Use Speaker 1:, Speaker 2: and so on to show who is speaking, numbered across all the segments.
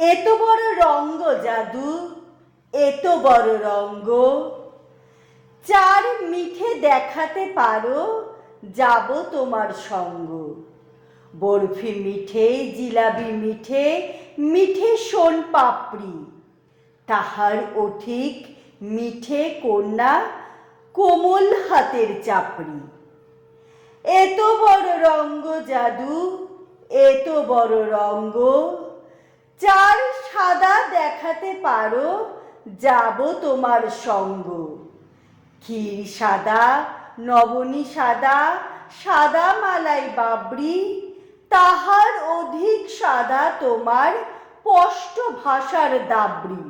Speaker 1: এত বড় রঙ্গ জাদু, এত বড় রঙ্গ। চার মিঠে দেখাতে পারো, যাব তোমার সঙ্গ। বরফি মিঠে, জিলাবি মিঠে মিঠে সোন পাপড়ি। তাহার অধিক মিঠে কন্যা কোমল হাতের চাপড়ি। এত বড় রঙ্গ জাদু, এত বড় রঙ্গ। চার সাদা দেখাতে পারো, যাব তোমার সঙ্গ। ক্ষীর সাদা, নবনী সাদা সাদা মালাই বাবরি, তাহার অধিক সাদা তোমার স্পষ্ট ভাষার দাবড়ি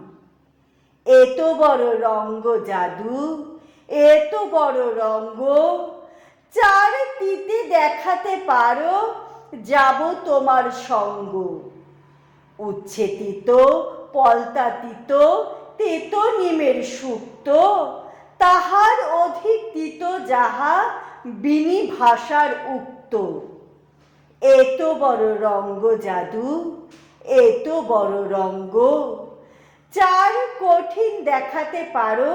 Speaker 1: এত বড় রঙ্গ জাদু, এত বড় রঙ্গ, চার তিতি দেখাতে পারো, যাব তোমার সঙ্গ। উচ্ছে তিতো পলতা তিতো তেতো নিমের সুক্ত তাহার অধিক তিতো যাহা বিনি ভাষার উক্ত। এত বড় রঙ্গ জাদু, এত বড় রঙ্গ। চার কঠিন দেখাতে পারো,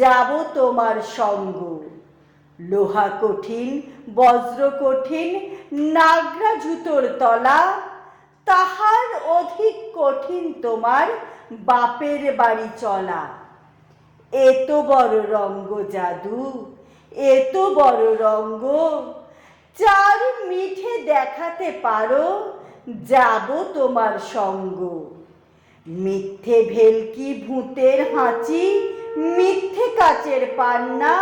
Speaker 1: যাব তোমার সঙ্গ। লোহা কঠিন, বজ্র কঠিন, নাগরা জুতোর তলা, তাহার কঠিন তোমার বাপের বাড়ি চলা। এত বড় রঙ্গ জাদু, এত বড় রঙ্গ, চার মিঠে দেখাতে পারো যাব তোমার সঙ্গ। মিথ্যে ভেলকি ভূতের হাঁচি, মিথ্যে কাচের পান্না,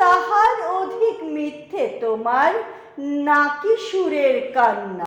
Speaker 1: তাহার অধিক মিথ্যে তোমার নাকি সুরের কান্না।